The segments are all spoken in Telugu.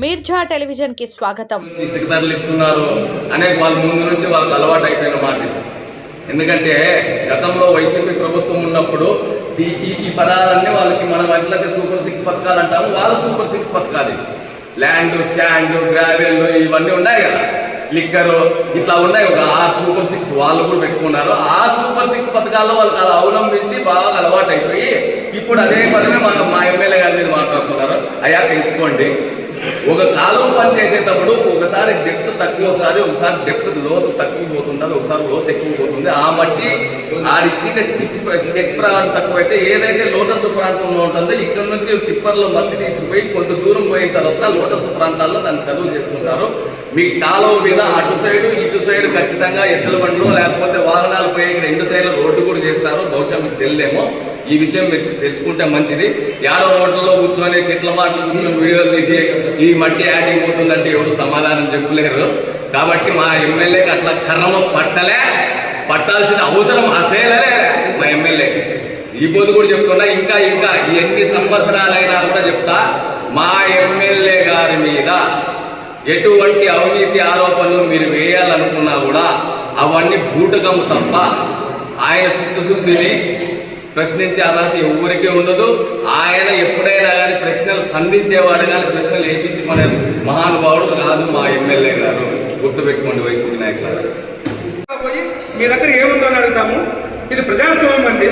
మీర్జా టెలివిజన్కి స్వాగతం. ఈ ఇస్తున్నారు. అనే వాళ్ళ ముందు నుంచి వాళ్ళకి అలవాటు అయిపోయిన మాట ఎందుకంటే గతంలో వైసీపీ ప్రభుత్వం ఉన్నప్పుడు ఈ ఈ- పదాలన్నీ వాళ్ళకి మనం ఎట్లయితే సూపర్ సిక్స్ పథకాలు అంటాము వాళ్ళు సూపర్ సిక్స్ పథకాలు ల్యాండ్ శాండ్ గ్రావెల్ ఇవన్నీ ఉన్నాయి కదా. లిక్కర్ ఇట్లా ఉన్నాయి. ఒక ఆరు సూపర్ సిక్స్ వాళ్ళు కూడా పెట్టుకున్నారు. ఆ సూపర్ సిక్స్ పథకాల్లో వాళ్ళకి అలా అవలంబించి బాగా అలవాటు అయిపోయి ఇప్పుడు అదే పదమే మా మా ఎమ్మెల్యే గారి మీద మాట్లాడుతున్నారు. అయ్యా తెలుసుకోండి. ఒక కాలువ పని చేసేటప్పుడు ఒకసారి డెప్త్ తక్కువ వస్తుంది ఒకసారి డెప్త్ లోతు తక్కువ పోతుంటుంది ఒకసారి లోతు ఎక్కువ పోతుంది. ఆ మట్టి ఆడిచ్చిన స్కెచ్ స్కెచ్ ప్రకారం తక్కువైతే ఏదైతే లోతత్తు ప్రాంతంలో ఉంటుందో ఇక్కడ నుంచి టిప్పర్లో మట్టి తీసుకుపోయి కొంత దూరం పోయిన తర్వాత లోతత్తు ప్రాంతాల్లో దాన్ని చదువు చేస్తుంటారు. మీకు కాలువ మీద అటు సైడు ఇటు సైడు ఖచ్చితంగా ఎద్దుల బండ్లు లేకపోతే వాహనాలు పోయే రెండు సైడ్ల రోడ్డు కూడా చేస్తారు. బహుశా మీకు తెలియదేమో. ఈ విషయం మీరు తెలుసుకుంటే మంచిది. యాడో హోటల్లో కూర్చొని చెట్ల మాటలు కూర్చొని వీడియోలు తీసి ఈ మట్టి యాడింగ్ ఉంటుందంటే ఎవరు సమాధానం చెప్పలేరు. కాబట్టి మా ఎమ్మెల్యేకి అట్లా కర్రమ పట్టలే. పట్టాల్సిన అవసరం అసేలే మా ఎమ్మెల్యే. ఈ పొద్దు కూడా చెప్తున్నా ఇంకా ఇంకా ఎన్ని సంవత్సరాలైనా కూడా చెప్తా మా ఎమ్మెల్యే గారి మీద ఎటువంటి అవినీతి ఆరోపణలు మీరు వేయాలనుకున్నా కూడా అవన్నీ బూటకం తప్ప ఆయన చిత్తశుద్ధిని ప్రశ్నించే అర్హత ఎవరికీ ఉండదు. ఆయన ఎప్పుడైనా కానీ ప్రశ్నలు సంధించేవాడు కానీ ప్రశ్నలు వేయించుకునే మహానుభావుడు కాదు మా ఎమ్మెల్యే గారు. గుర్తుపెట్టుకోండి వైసీపీ నాయకులు పోయి మీ దగ్గర ఏముందో అని అడుగుతాము. ఇది ప్రజాస్వామ్యం అండి.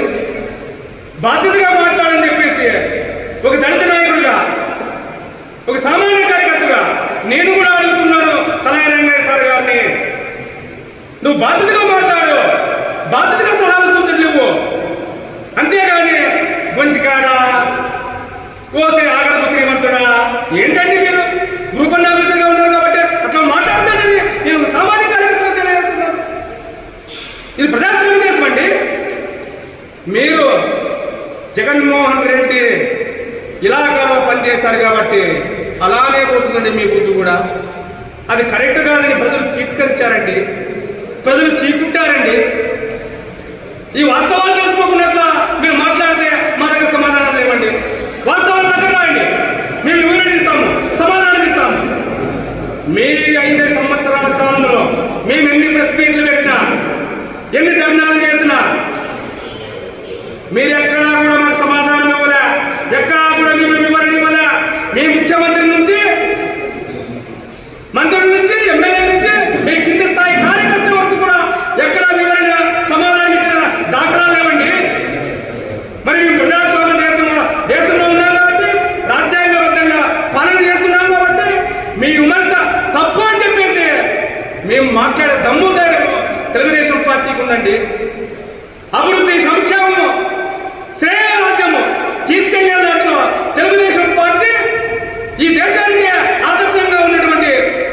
బాధ్యతగా మాట్లాడని చెప్పేసి ఒక దళిత నాయకుడిగా ఒక సామాన్య కార్యకర్తగా నేను కూడా అడుగుతున్నాను తలయ రంగయ్య సార్ గారిని. నువ్వు బాధ్యతగా మాట్లాడు. బాధ్యతగా ఓ శ్రీ ఆగర్భ శ్రీమంతుడా ఏంటండి మీరు? గ్రూప్ ఆఫీసర్గా ఉన్నారు కాబట్టి అట్లా మాట్లాడతానని నేను సామాజిక సామాన్య కార్యకర్తగా తెలియజేస్తున్నాను. ఇది ప్రజాస్వామ్య దేశం అండి. మీరు జగన్మోహన్ రెడ్డి ఇలాకాలో పనిచేశారు కాబట్టి అలానే పోతుందండి మీ బుద్ధి కూడా. అది కరెక్ట్ కాదని ప్రజలు చీత్కరించారండి. ప్రజలు చీకుంటారండి. ఈ వాస్తవాలు తెలుసుకోకున్నట్ల మీరు మాట్లాడితే మా దగ్గర సమాధానం మేము ఎన్ని ప్రెస్ మీట్లు పెట్టినా ఎన్ని ధర్నాలు చేసినా మీరు ఎక్కడా కూడా మాకు సమాధానం ఇవ్వలే ఎక్కడా కూడా మేము వివరణ ఇవ్వలే మీ ముఖ్యమంత్రి నుంచి మంత్రుల నుంచి ఎమ్మెల్యే నుంచి మీ కింది స్థాయి కార్యకర్త వరకు కూడా ఎక్కడ వివరణ సమాధానం ఇచ్చిన దాఖలాలు లేవండి మరి మేము ప్రజాస్వామ్య దేశంలో దేశంలో ఉన్నాం కాబట్టి రాజ్యాంగబద్ధంగా పాలన చేస్తున్నాం కాబట్టి మీ విమర్శ తప్పు అని చెప్పేసి మేము మాట్లాడే దమ్ము ధైర్యము తెలుగుదేశం పార్టీకి అభివృద్ధి సంక్షేమము శ్రేయ రాజ్యము తీసుకెళ్ళే దాంట్లో తెలుగుదేశం పార్టీ ఈ దేశానికి ఆదర్శంగా ఉన్నటువంటి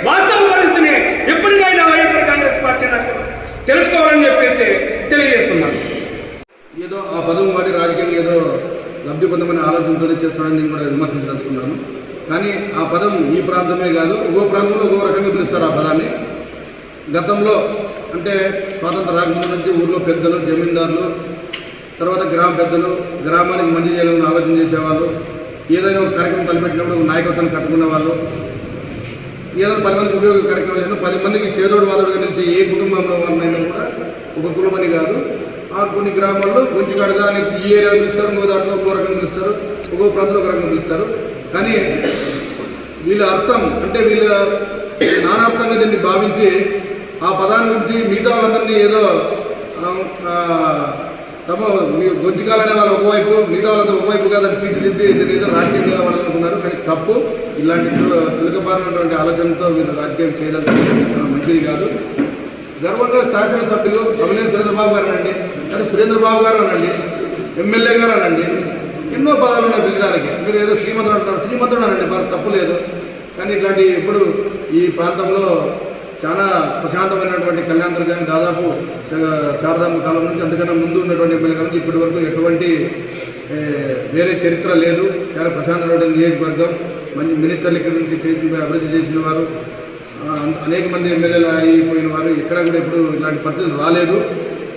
వాస్తవ పరిస్థితిని ఎప్పటికైనా వైఎస్ఆర్ కాంగ్రెస్ పార్టీ తెలుసుకోవాలని చెప్పేసి తెలియజేస్తున్నాను. ఏదో ఆ పదం వాడి రాజకీయంగా ఏదో లబ్ధి పొందమనే ఆలోచనతోనే చేస్తాడని నేను కూడా విమర్శించదలుచుకున్నాను. కానీ ఆ పదం ఈ ప్రాంతమే కాదు ఒక్కో ప్రాంతంలో ఒక్కో రకంగా పిలుస్తారు ఆ పదాన్ని. గతంలో అంటే స్వాతంత్ర రాకముందు నుంచి ఊర్లో పెద్దలు జమీందారులు తర్వాత గ్రామ పెద్దలు గ్రామానికి మంచి చేయాలని ఆలోచన చేసేవాళ్ళు ఏదైనా ఒక కార్యక్రమం తలపెట్టినప్పుడు ఒక నాయకత్వాన్ని కట్టుకున్న వాళ్ళు ఏదైనా పది మందికి ఉపయోగ కార్యక్రమం లేదు పది మందికి చేదోడు వాదోడుగా నిలిచే ఏ కుటుంబంలో వాళ్ళైనా కూడా ఒక కులమని కాదు ఆ కొన్ని గ్రామాల్లో కొంచెం అని ఈ ఏరియా పిలుస్తారు ఇంకో దాంట్లో ఒక్కో రకంగా పిలుస్తారు ఒక్కో ప్రాంతంలో ఒక రకంగా పిలుస్తారు. కానీ వీళ్ళ అర్థం అంటే వీళ్ళ నానార్థంగా దీన్ని భావించి ఆ పదాన్ని గురించి మిగతా వాళ్ళందరినీ ఏదో తమ మీ గొంతుకాలనే వాళ్ళు ఒకవైపు మిగతా వాళ్ళంతా ఒకవైపు కాదని తీర్చిదిద్ది నేను ఏదో రాజకీయంగా వాళ్ళనుకున్నారు కానీ తప్పు. ఇలాంటి చు- చులకబారినటువంటి ఆలోచనతో వీళ్ళు రాజకీయం చేయడం చాలా మంచిది కాదు. గర్వంగా శాసనసభ్యులు అవినేని సురేంద్రబాబు గారు అనండి. కానీ సురేంద్రబాబు గారు అనండి. ఎమ్మెల్యే గారు అనండి. ఎన్నో పదాలు ఉన్నాయి పిలవడానికి మీరు ఏదో శ్రీమంతుడు అంటున్నారు. శ్రీమంతుడు అనండి మరి తప్పు లేదు. కానీ ఇట్లాంటి ఇప్పుడు ఈ ప్రాంతంలో చాలా ప్రశాంతమైనటువంటి కళ్యాణ్ కానీ దాదాపు శా- శారదాంబ కాలం నుంచి అందుకన్నా ముందు ఉన్నటువంటి ఎమ్మెల్యే కాలం నుంచి ఇప్పటి వరకు ఎటువంటి వేరే చరిత్ర లేదు. చాలా ప్రశాంతమైనటువంటి నియోజకవర్గం. మంచి మినిస్టర్ల నుంచి చేసిన అభివృద్ధి చేసిన వారు అనేక మంది ఎమ్మెల్యేలు అయిపోయిన వారు. ఎక్కడ కూడా ఇప్పుడు ఇలాంటి పరిస్థితులు రాలేదు.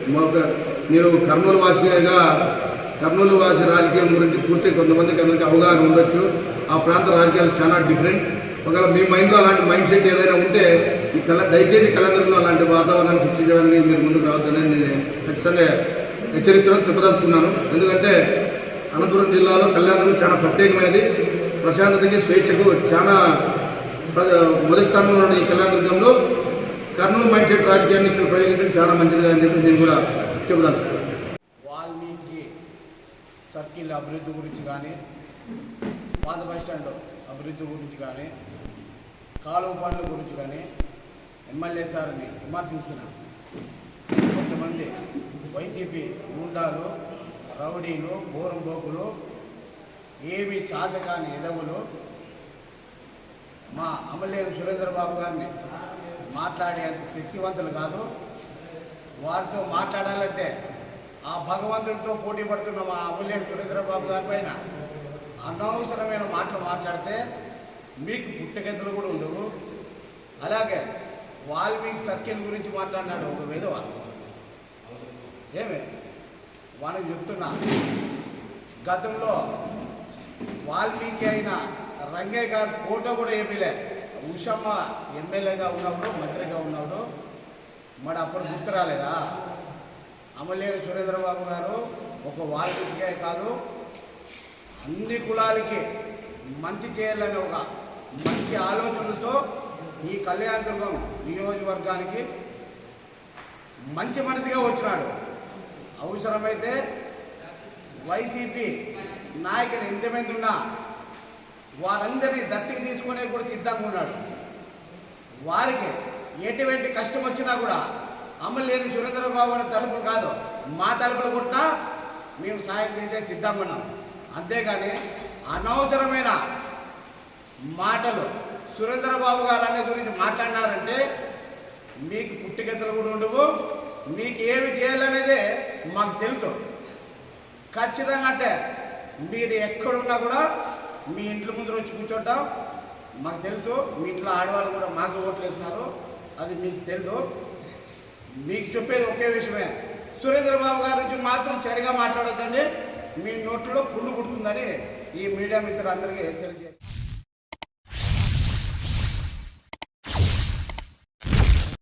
మా నేను కర్నూలు వాసిగా కర్నూలు వాసి రాజకీయం గురించి పూర్తి కొంతమందికి అందరికీ అవగాహన ఉండొచ్చు. ఆ ప్రాంత రాజకీయాలు చాలా డిఫరెంట్. ఒకవేళ మీ మైండ్లో అలాంటి మైండ్ సెట్ ఏదైనా ఉంటే ఈ కళ దయచేసి కళాంధ్రంలో అలాంటి వాతావరణాన్ని సృష్టించడానికి మీరు ముందుకు రావద్దని నేను ఖచ్చితంగా హెచ్చరించడం చెప్పదలుచుకున్నాను. ఎందుకంటే అనంతపురం జిల్లాలో కళ్యాణం చాలా ప్రత్యేకమైనది. ప్రశాంతతకి స్వేచ్ఛకు చాలా ప్ర- మొదటి స్థానంలో ఉన్న ఈ కళ్యాణదుర్గంలో కర్నూలు మైండ్ సెట్ రాజకీయాన్ని ఇక్కడ ప్రయోగించడం చాలా మంచిది అని చెప్పి నేను కూడా చెప్పదలుచుకున్నాను. వాల్మీకి సర్కిల్ అభివృద్ధి గురించి కానీ పాత బస్ స్టాండ్ అభివృద్ధి గురించి కానీ కాలువ పనుల గురించి కానీ ఎమ్మెల్యే సార్ని విమర్శించిన కొంతమంది వైసీపీ గుండాలు రౌడీలు బోరంబోకులు ఏమి చాతకాని ఎదవులు మా అమలేరు సురేంద్రబాబు గారిని మాట్లాడేంత శక్తివంతులు కాదు. వారితో మాట్లాడాలంటే ఆ భగవంతుడితో పోటీ పడుతున్న మా అమూల్యం సురేంద్రబాబు గారి పైన అనవసరమైన మాటలు మాట్లాడితే మీకు పుట్టగెంతలు కూడా ఉండవు. అలాగే వాల్మీకి సర్కిల్ గురించి మాట్లాడినాడు. ఒక విధవ. ఏమే? వానికి చెప్తున్నా. గతంలో వాల్మీకి అయిన రంగయ్య గారి ఫోటో కూడా ఏమీలే ఉషమ్మ ఎమ్మెల్యేగా ఉన్నప్పుడు మంత్రిగా ఉన్నప్పుడు మరి అప్పుడు గుర్తు రాలేదా? అమలేని సురేంద్రబాబు గారు ఒక వాల్మీకికే కాదు అన్ని కులాలకి మంచి చేయాలనే ఒక మంచి ఆలోచనలతో ఈ కళ్యాణదుర్గం నియోజకవర్గానికి మంచి మనిషిగా వచ్చినాడు. అవసరమైతే వైసీపీ నాయకులు ఎంతమంది ఉన్నా వారందరినీ దత్తికి తీసుకునే కూడా సిద్ధంగా ఉన్నాడు. వారికి ఎటువంటి కష్టం వచ్చినా కూడా అమలు లేని సురేంద్రబాబు గారి తలుపులు కాదు మా తలుపులు కొట్టినా మేము సాయం చేసే సిద్ధంగా ఉన్నాం. అంతేగాని అనవసరమైన మాటలు సురేంద్రబాబు గారు అనే గురించి మాట్లాడినారంటే మీకు పుట్టిగతులు కూడా ఉండవు మీకు ఏమి చేయాలనేదే మాకు తెలుసు. ఖచ్చితంగా అంటే మీరు ఎక్కడున్నా కూడా మీ ఇంట్లో ముందర వచ్చి కూర్చుంటాం. మాకు తెలుసు మీ ఇంట్లో ఆడవాళ్ళు కూడా మాకు ఓట్లు వేస్తున్నారు. అది మీకు తెలుసు. మీకు చెప్పేది ఒకే విషయమే. సురేంద్రబాబు గారి నుంచి మాత్రం చెడుగా మాట్లాడొద్దండి. మీ నోట్లో పుండు పుడుతుందని ఈ మీడియా మిత్రులందరికీ తెలియజేస్తారు